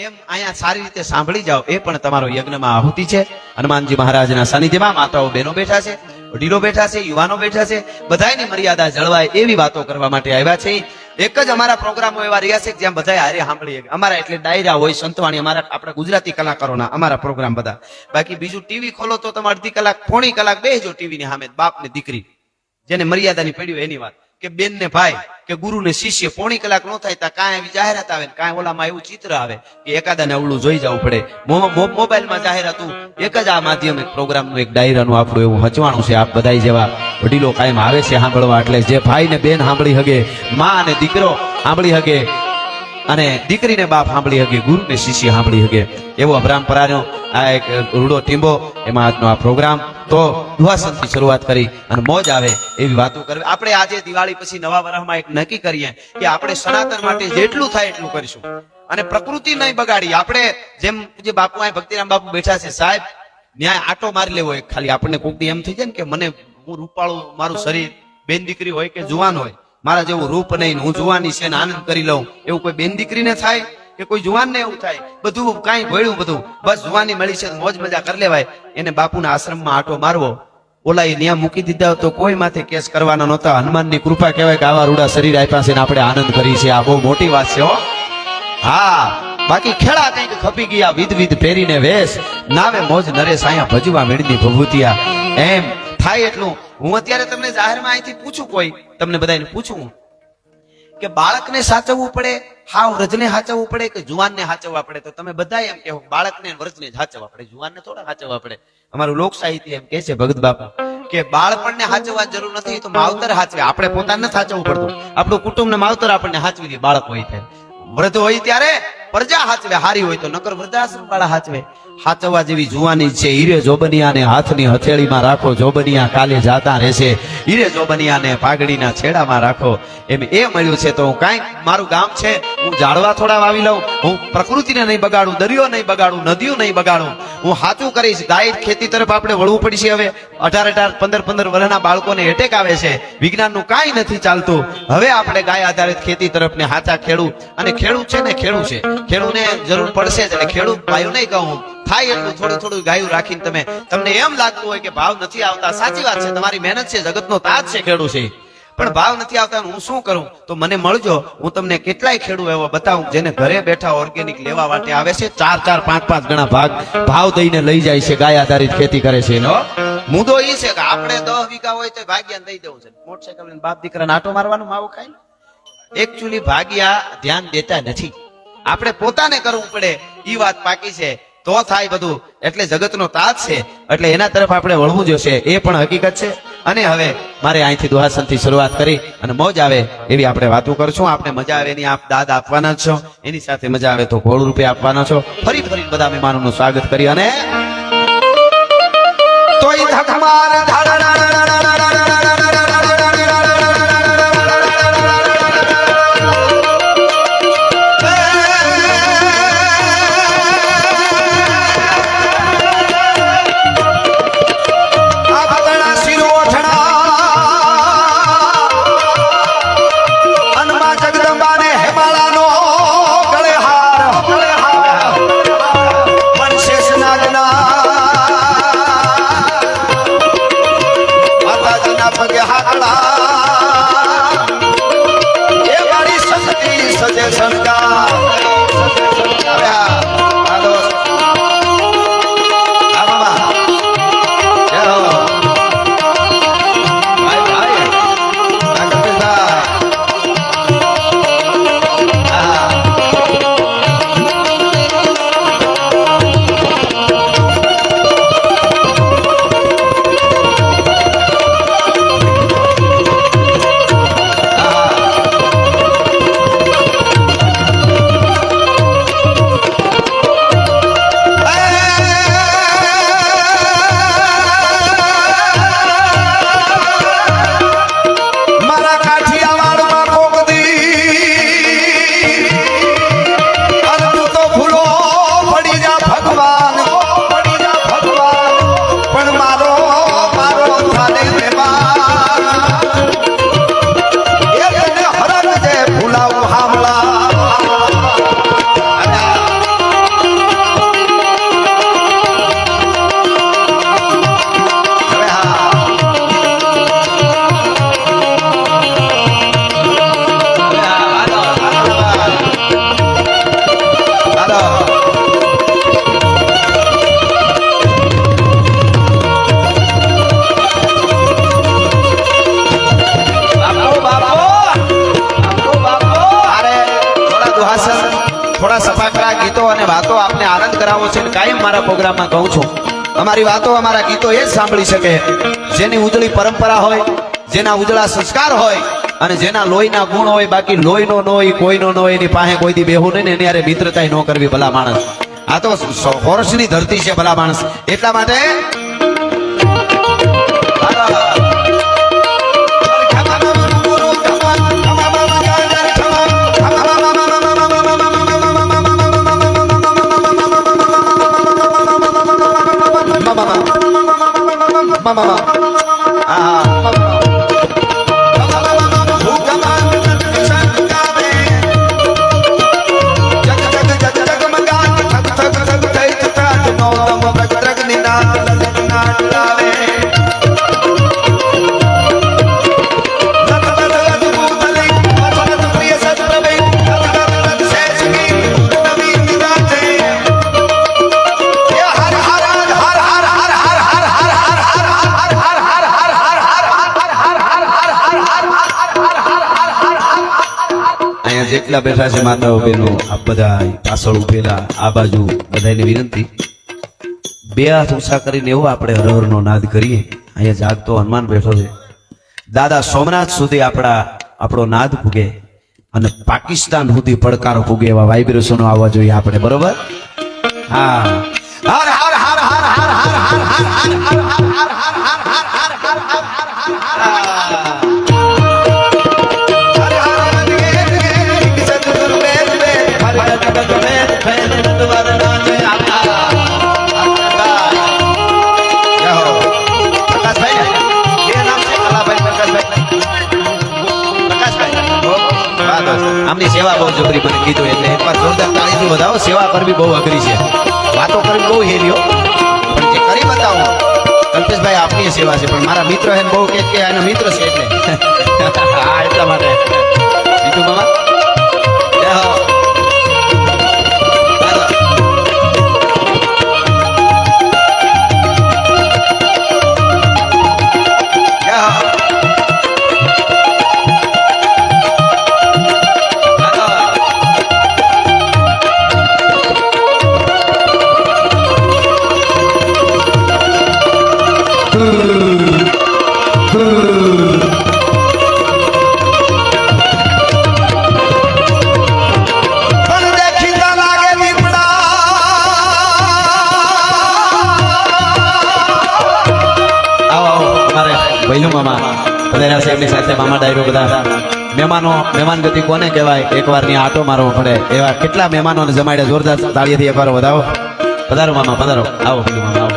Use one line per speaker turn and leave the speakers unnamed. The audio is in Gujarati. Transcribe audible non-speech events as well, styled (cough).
એમ અહીંયા સારી રીતે સાંભળી જાઓ. એ પણ તમારો યજ્ઞમાં આહુતિ છે. હનુમાનજી મહારાજના સાનિધ્યમાં માતાઓ બહેનો બેઠા છે, વડીલો બેઠા છે, યુવાનો બેઠા છે. બધાની મર્યાદા જળવાય એવી વાતો કરવા માટે આવ્યા છે. એક જ અમારા પ્રોગ્રામો એવા રહ્યા છે જ્યાં બધા હારે સાંભળીએ. અમારા એટલે ડાયરા હોય, સંતવાણી, અમારા આપણા ગુજરાતી કલાકારોના અમારા પ્રોગ્રામ બધા. બાકી બીજું ટીવી ખોલો તો તમે અડધી કલાક, પોણી કલાક બેસજો ટીવી ની સામે બાપ ને દીકરી. જેને મર્યાદાની પડી હોય એની વાત. કે બેન ને ભાઈ, કે ગુરુ ને શિષ્ય પોણી કલાક નો થાય ત્યાં કાંઈ એવી જાહેરાત આવે કાંઈ ઓલામાં એવું ચિત્ર આવે કે એકાદાને અવળું જોઈ જવું પડે. મોબાઈલમાં જાહેરાતું એક જ આ માધ્યમ એક પ્રોગ્રામનું એક ડાયરાનું આપણું એવું હચવાણું છે આપ બધા જેવા વડીલો કાયમ આવે છે સાંભળવા. એટલે જે ભાઈ ને બેન સાંભળી હગે, માં અને દીકરો સાંભળી હગે અને દીકરીને બાપ સાંભળી હગે ગુરુને શિષ્ય સાંભળી હગે એવો અભરામપરાનો આ એક રૂડો ટીંબો, એમાં આજનો આ પ્રોગ્રામ. તો દુહાસનથી શરૂઆત કરી અને મોજ આવે એવી વાતો કરવી. આપણે આજે દિવાળી પછી નવા વર્ષમાં એક નક્કી કરીએ કે આપણે સનાતન માટે જેટલું થાય એટલું કરીશું. અને પ્રકૃતિ નહીં બગાડી, આપણે જેમ જે બાપુ અહીં ભક્તિરામ બાપુ બેઠા છે, સાહેબ, ન્યાય આટો મારી લેવો એક. ખાલી આપણને કોકડી એમ થઈ જાય ને કે મને હું રૂપાળું, મારું શરીર, બેન દીકરી હોય કે જુવાન હોય મારા જેવું રૂપ નહીં હું જુવાની છે ને આનંદ કરી લઉં. એવું કોઈ બેન દીકરીને થાય કે કોઈ જુવાન ને એવું થાય? બધું કાંઈ ભળ્યું બધું. બસ જુવાની મળી છે મોજ મજા કરી લેવાય. એને બાપુના આશ્રમમાં આટો મારવો. ઓલા એ ન્યા મૂકી દીધા તો કોઈ માથે કેસ કરવાના નહોતા. હનુમાનની કૃપા કહેવાય કે આવા રૂડા શરીર આપ્યા છે ને આપણે આનંદ કરી છે. આ બહુ મોટી વાત છે હો. હા. બાકી ખેડા કંઈક ખપી ગયા વિધ વિધ પહેરીને વેશ. નાવે મોજ નરેશ અહીંયા ભજવા મેળની ભભૂતિયા. એમ થાય એટલું? હું અત્યારે તમને જાહેરમાં અહીંથી પૂછું કોઈ, તમને બધાને પૂછું કે બાળકને સાચવવું પડે, હાવ વ્રજને સાચવવું પડે કે જુવાનને સાચવવા પડે? તો તમે બધા એમ કહો, બાળકને વ્રજને સાચવવા પડે, જુવાનને થોડા સાચવવા પડે. અમારું લોક સાહિત્ય એમ કે છે, ભગત બાપા, કે બાળપણને સાચવવા જરૂર નથી, તો માવતર સાચવે. આપણે પોતાને સાચવવું પડતું. આપણું કુટુંબ ને માવતર આપણને સાચવી દે, બાળક હોય ત્યારે. વૃદ્ધ હોય ત્યારે પ્રજા હાચવે હારી હોય તો નકર વૃદ્ધાશ્રમ વાળા હાચવે હાચવવા જેવી જુવાની છે. હીરે જોબનિયાને હાથની હથેળીમાં રાખો. જોબનિયા કાલે જાતા રહેશે. હીરે જોબનિયાને પાઘડીના છેડામાં રાખો. એમ એ મળ્યું છે તો હું કાંઈક મારું ગામ છે, હું ઝાડવા થોડા વાવી લઉં. હું પ્રકૃતિને નહીં બગાડું, દરિયો નહીં બગાડું, નદીઓ નહીં બગાડું. હું સાચું કરીશ. ગાય ખેતી તરફ આપણે વળવું પડશે હવે. અઢાર અઢાર પંદર પંદર વર્ષના બાળકોને એટેક આવે છે. વિજ્ઞાનનું કાંઈ નથી ચાલતું. હવે આપણે ગાય આધારિત ખેતી તરફ ને હાચા ખેડૂત. અને ખેડૂત છે ને ખેડૂત છે. ખેડૂને જરૂર પડશે જ. અને ખેડૂત ભાઈઓ નહીં કહું થાય એટલું થોડું થોડું ગાયું રાખીને તમે તમને એમ લાગતું હોય કે ભાવ નથી આવતા. સાચી વાત છે, તમારી મહેનત છે, જગતનો તાજ છે ખેડૂત છે. પણ ભાવ નથી આવતા હું શું કરું? તો મને મળજો, હું તમને કેટલાય ખેડૂત એવો બતાવું જેને ઘરે બેઠા ઓર્ગેનિક લેવા માટે આવે છે. ચાર ચાર, પાંચ પાંચ ગણા ભાગ ભાવ દઈને લઈ જાય છે, ગાય આધારિત ખેતી કરે છે એનો. મુદ્દો એ છે કે આપણે દસ વીઘા હોય તો ભાગ્યા દઈ દેવું છે. મોટરસાયકલ બાપ દીકરાને આટો મારવાનું માવો ખાય એકચ્યુઅલી ભાગ્યા ધ્યાન દેતા નથી. આપણે પોતાને કરવું પડે. એ વાત પાકી છે. તો થાય બધું. એટલે જગતનો તાજ છે. એટલે એના તરફ આપણે વળવું જોશે. એ પણ હકીકત છે. અને હવે મારે અહીંથી દુહાસનથી શરૂઆત કરી અને મોજ આવે એવી આપણે વાતો કરશું. આપણે મજા આવે એની આપ દાદ આપવાના છો. એની સાથે મજા આવે તો ગોળ રૂપે આપવાના છો. ફરી ફરી બધા મહેમાનોનું સ્વાગત કરી અને તોય ધકમાર ગીતો અને વાતો આપને આનંદ કરાવો છે કાયમ મારા પ્રોગ્રામમાં કહું છું. અમારી વાતો, અમારા ગીતો એ જ સાંભળી શકે. જેની ઉજળી પરંપરા હોય, જેના ઉજળા સંસ્કાર હોય અને જેના લોહીના ગુણ હોય, બાકી લોહીનો ન હોય, કોઈનો ન હોય, એની પાસે કોઈથી બેહું નહીં ને એની યારે મિત્રતા ન કરવી ભલા માણસ. આ તો હોર્સની ધરતી છે ભલા માણસ. એટલા માટે 妈妈。જેટલા બેઠા છે માતાઓ બહેનો આ બધા પાછળ ઉભેલા આ બાજુ બધાની વિનંતી બે હાથ ઊંચા કરીને એવો આપણે હરહરનો નાદ કરીએ અહીંયા જાગતો હનુમાન બેઠો છે દાદા સોમનાથ સુધી આપણા આપણો નાદ પૂગે અને પાકિસ્તાન સુધી પડકારો પૂગે એવા વાઇબ્રેશનો આવવા જોઈએ આપણે બરોબર હા હર હર હર હર હર હર હર હર હર હર હર હર હર હર હર હર હર સેવા બહુ જબરી મને કીધું એટલે એકવાર જોરદાર તાળીથી વધાવો સેવા કરવી બહુ અઘરી છે. વાતો કરવી બહુ હેલ્યો પણ જે કરી બતાવો, કલ્પેશભાઈ આપની સેવા છે, પણ મારા મિત્ર હે બહુ કે કે મિત્ર છે એટલે. (laughs) હા, એટલા માટે. બધા છે એમની સાથે મામા ડાયરો બધા. મહેમાનો, મહેમાન ગતિ કોને કહેવાય? એકવારની આટો મારવો પડે. એવા કેટલા મહેમાનોને જમાડ્યા? જોરદાર તાળીથી એકવાર વધાવો. પધારો મામા, પધારો. આવો મામા